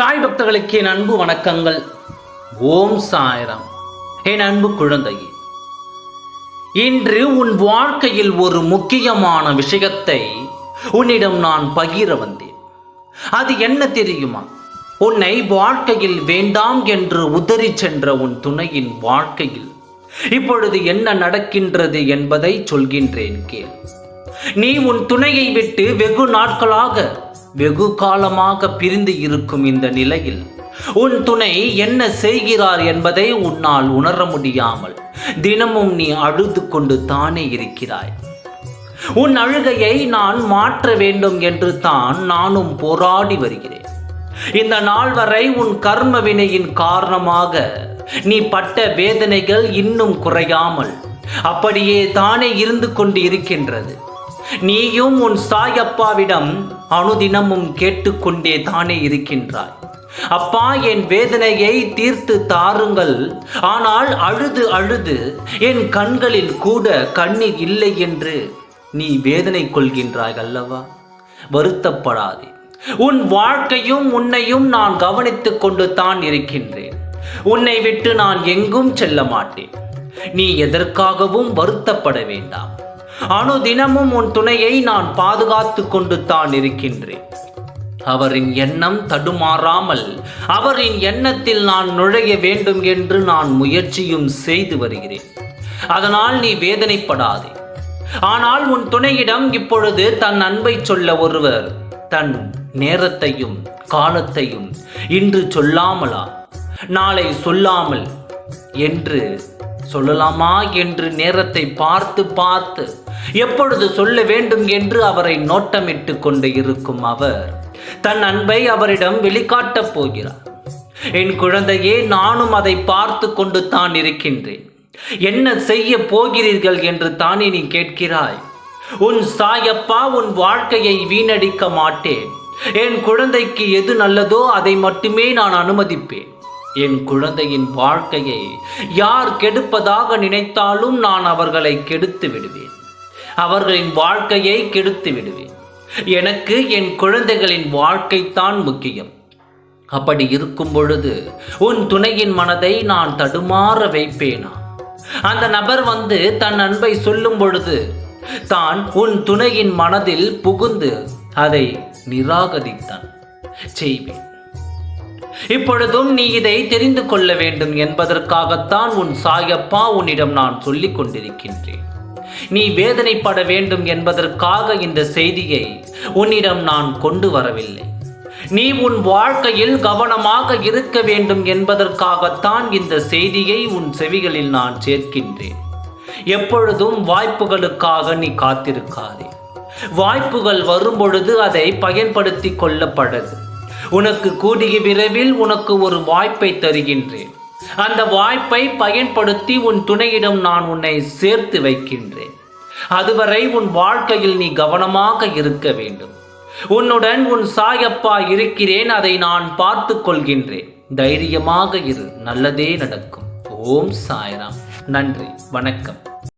சாய் பக்தர்களுக்கு என் அன்பு வணக்கங்கள். ஓம் சாய்ராம். என் அன்பு குழந்தையே இன்று உன் வாழ்க்கையில் ஒரு முக்கியமான விஷயத்தை உன்னிடம் நான் பகிர வந்தேன். அது என்ன தெரியுமா? உன்னை வாழ்க்கையில் வேண்டாம் என்று உதறி சென்ற உன் துணையின் வாழ்க்கையில் இப்பொழுது என்ன நடக்கின்றது என்பதை சொல்கின்றேன் கேள். நீ உன் துணையை விட்டு வெகு நாட்களாக வெகு காலமாக பிரிந்து இருக்கும் இந்த நிலையில் உன் துணை என்ன செய்கிறார் என்பதை உன்னால் உணர முடியாமல் தினமும் நீ அழுது கொண்டு தானே இருக்கிறாய். உன் அழுகையை நான் மாற்ற வேண்டும் என்று தான் நானும் போராடி வருகிறேன். இந்த நாள் வரை உன் கர்ம வினையின் காரணமாக நீ பட்ட வேதனைகள் இன்னும் குறையாமல் அப்படியே தானே இருந்து கொண்டு இருக்கின்றது நீயும் உன் சாயப்பாவிடம் அனுதினமும் கேட்டுக்கொண்டே தானே இருக்கின்றாய். அப்பா என் வேதனையை தீர்த்து தாருங்கள். ஆனால் அழுது அழுது என் கண்களில் கூட கண்ணீர் இல்லை என்று நீ வேதனை கொள்கின்றாய் அல்லவா? வருத்தப்படாதே. உன் வாழ்க்கையும் உன்னையும் நான் கவனித்துக் கொண்டு தான் இருக்கின்றேன். உன்னை விட்டு நான் எங்கும் செல்ல மாட்டேன். நீ எதற்காகவும் வருத்தப்பட வேண்டாம். அனுதினமும் உன் துணையை நான் பாதுகாத்து கொண்டு தான் இருக்கின்றேன். அவரின் எண்ணம் தடுமாறாமல் அவரின் எண்ணத்தில் நான் நுழைய வேண்டும் என்று நான் முயற்சியும் செய்து வருகிறேன். அதனால் நீ வேதனைப்படாதே. ஆனால் உன் துணையிடம் இப்பொழுது தன் அன்பை சொல்ல ஒருவர் தன் நேரத்தையும் காலத்தையும் இன்று சொல்லாமலா? நாளை சொல்லாமல் என்று சொல்லலாமா என்று நேரத்தை பார்த்து பார்த்து எப்பொழுது சொல்ல வேண்டும் என்று அவரை நோட்டமிட்டு கொண்டு இருக்கும் அவர் தன் அன்பை அவரிடம் வெளிக்காட்டப் போகிறார். என் குழந்தையே நானும் அதை பார்த்து கொண்டு தான் இருக்கின்றேன். என்ன செய்ய போகிறீர்கள் என்று தானே நீ கேட்கிறாய்? உன் சாயப்பா உன் வாழ்க்கையை வீணடிக்க மாட்டேன். என் குழந்தைக்கு எது நல்லதோ அதை மட்டுமே நான் அனுமதிப்பேன். என் குழந்தையின் வாழ்க்கையை யார் கெடுப்பதாக நினைத்தாலும் நான் அவர்களை கெடுத்து விடுவேன். அவர்களின் வாழ்க்கையை கெடுத்து விடுவேன். எனக்கு என் குழந்தைகளின் வாழ்க்கைத்தான் முக்கியம். அப்படி இருக்கும் பொழுது உன் துணையின் மனதை நான் தடுமாற வைப்பேனா? அந்த நபர் வந்து தன் அன்பை சொல்லும் பொழுது தான் உன் துணையின் மனதில் புகுந்து அதை நிராகரித்தான். செய்வேன். இப்பொழுதும் நீ இதை தெரிந்து கொள்ள வேண்டும் என்பதற்காகத்தான் உன் சாயப்பா உன்னிடம் நான் சொல்லிக் கொண்டிருக்கின்றேன். நீ வேதனைப்பட வேண்டும் என்பதற்காக இந்த செய்தியை உன்னிடம் நான் கொண்டு வரவில்லை. நீ உன் வாழ்க்கையில் கவனமாக இருக்க வேண்டும் என்பதற்காகத்தான் இந்த செய்தியை உன் செவிகளில் நான் சேர்க்கின்றேன். எப்பொழுதும் வாய்ப்புகளுக்காக நீ காத்திருக்காதே. வாய்ப்புகள் வரும்பொழுது அதை பயன்படுத்தி கொள்ளப்படது உனக்கு கூடிய விரைவில் உனக்கு ஒரு வாய்ப்பை தருகின்றேன். அந்த வாய்ப்பை பயன்படுத்தி உன் துணையிடம் நான் உன்னை சேர்த்து வைக்கின்றேன். அதுவரை உன் வாழ்க்கையில் நீ கவனமாக இருக்க வேண்டும். உன்னுடன் உன் சாயப்பா இருக்கிறேன் அதை நான் பார்த்து கொள்கின்றேன். தைரியமாக இரு நல்லதே நடக்கும். ஓம் சாய்ராம். நன்றி வணக்கம்.